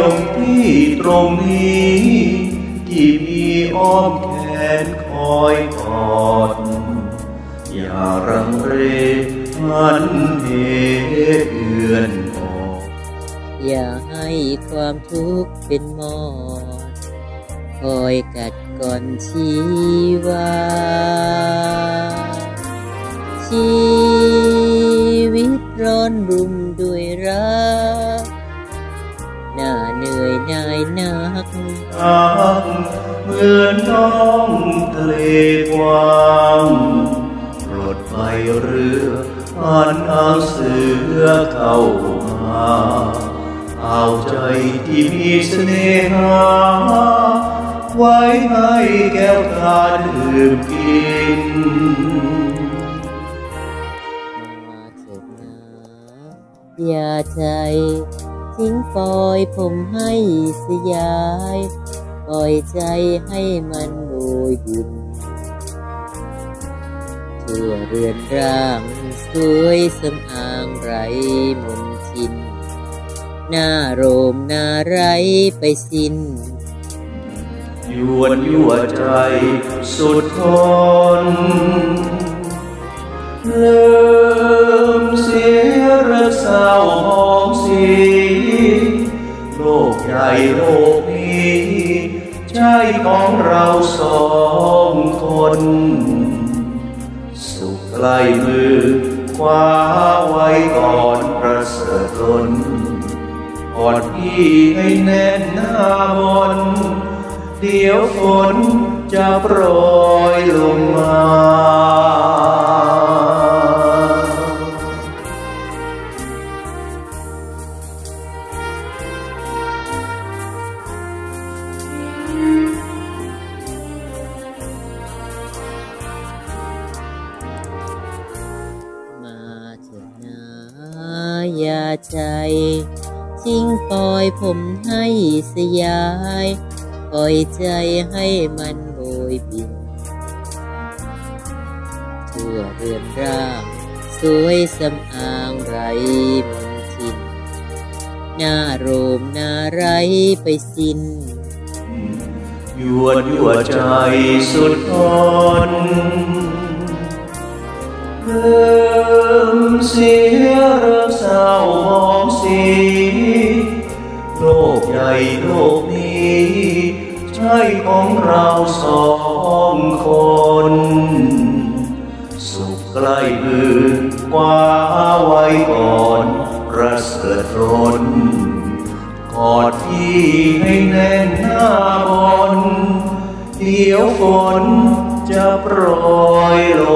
ลงที่ตรงนี้ ที่มีอ้อมแขนคอยกอด อย่ารังเรหันเหเอือนออกอย่าให้ความทุกข์เป็นมอนคอยกัดก่อนชีวา นื่อยหน่ายหนักรักเหมือนน้องทะเลกว้างปลดไปเรือผ่านเอาเสือเข้ามาเอาใจที่มีเสน่หาไว้ให้แก้วตาดื่มกินมาเถิดนาอย่าใจ ทิ้งปล่อยผมให้สยาย ปล่อยใจให้มันโบยบินทั่วเรือนร่างสวยสำอางไรมนทิน หน้าโรมหน้าไรไปสิ้นยวนยั่วใจสุดทนเริ่มเสียระเศร้าหองสี โลกนี้ใช่ของเราสองคน สุขใกล้มือคว้าไว้ก่อนประเสริฐล้นกอดพี่ให้แน่นหน้าบนเดี๋ยวฝนจะโปรยลงมา ยาใจทิ้งปล่อยผมให้สยาย ปล่อยใจให้มันโบยบิน ทั่วเรือนร่าง สวยสำอางไรมนทิน หน้าโรมหน้าไรไปสิ้นยั่วยั่วใจสุดทนเริ่ม เสียรักเศร้าหมองสีโลกใหญ่โลกนี้ ใช่ของเราสองคน สุขใกล้มือคว้าไว้ก่อนประเสริฐล้นกอดพี่ให้แน่นหน้าบนเดี๋ยวฝนจะโปรยลง